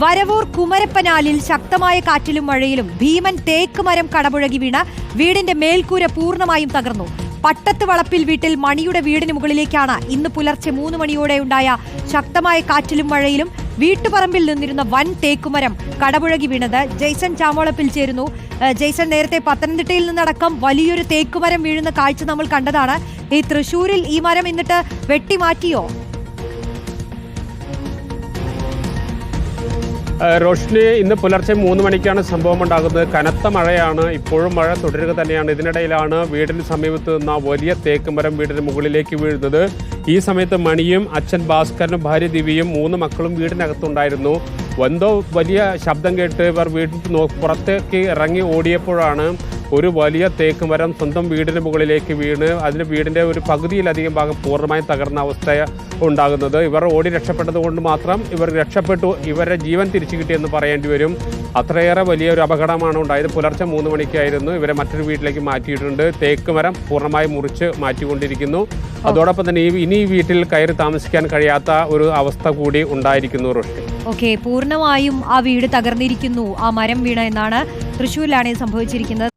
വരവൂർ കുമരപ്പനാലിൽ ശക്തമായ കാറ്റിലും മഴയിലും ഭീമൻ തേക്ക് മരം കടപുഴകി വീണ വീടിന്റെ മേൽക്കൂര പൂർണമായും തകർന്നു. പട്ടത്ത് വളപ്പിൽ വീട്ടിൽ മണിയുടെ വീടിന് മുകളിലേക്കാണ് ഇന്ന് പുലർച്ചെ മൂന്ന് മണിയോടെ ഉണ്ടായ ശക്തമായ കാറ്റിലും മഴയിലും വീട്ടുപറമ്പിൽ നിന്നിരുന്ന വൻ തേക്കുമരം കടപുഴകി വീണത് ജെയ്സൺ ചാമോളപ്പിൽ ചേരുന്നു. ജെയ്സൺ നേരത്തെ പത്തനംതിട്ടയിൽ നിന്നടക്കം വലിയൊരു തേക്കുമരം വീഴുന്ന കാഴ്ച നമ്മൾ കണ്ടതാണ്. ഈ തൃശൂരിൽ ഈ മരം എന്നിട്ട് വെട്ടിമാറ്റിയോ? റോഷ്നി ഇന്ന് പുലർച്ചെ മൂന്ന് മണിക്കാണ് സംഭവം ഉണ്ടാകുന്നത് കനത്ത മഴയാണ്. ഇപ്പോഴും മഴ തുടരുക തന്നെയാണ്. ഇതിനിടയിലാണ് വീടിന് സമീപത്ത് നിന്ന വലിയ തേക്ക് മരം വീടിന് മുകളിലേക്ക് വീഴുന്നത്. ഈ സമയത്ത് മണിയും അച്ഛൻ ഭാസ്കരനും ഭാര്യ ദിവ്യയും മൂന്ന് മക്കളും വീടിനകത്തുണ്ടായിരുന്നു. എന്തോ വലിയ ശബ്ദം കേട്ട് ഇവർ വീട്ടിൽ പുറത്തേക്ക് ഇറങ്ങി ഓടിയപ്പോഴാണ് ഒരു വലിയ തേക്ക് മരം സ്വന്തം വീടിന് മുകളിലേക്ക് വീണ്. അതിന് വീടിന്റെ ഒരു പകുതിയിലധികം ഭാഗം പൂർണമായും തകർന്ന അവസ്ഥ ഉണ്ടാകുന്നത്. ഇവർ ഓടി രക്ഷപ്പെട്ടത് കൊണ്ട് മാത്രം ഇവർ രക്ഷപ്പെട്ടു. ഇവരെ ജീവൻ തിരിച്ചു കിട്ടിയെന്ന് പറയേണ്ടി വരും. അത്രയേറെ വലിയൊരു അപകടമാണ് ഉണ്ടായത്. പുലർച്ചെ മൂന്ന് മണിക്കായിരുന്നു ഇവരെ മറ്റൊരു വീട്ടിലേക്ക് മാറ്റിയിട്ടുണ്ട്. തേക്ക് മരം പൂർണമായി മുറിച്ച് മാറ്റിക്കൊണ്ടിരിക്കുന്നു. അതോടൊപ്പം തന്നെ ഇനി വീട്ടിൽ കയറി താമസിക്കാൻ കഴിയാത്ത ഒരു അവസ്ഥ കൂടി ഉണ്ടായിരിക്കുന്നു ഓക്കെ പൂർണമായും ആ വീട് തകർന്നിരിക്കുന്നു. ആ മരം വീണ എന്നാണ് തൃശ്ശൂരിലാണ് സംഭവിച്ചിരിക്കുന്നത്.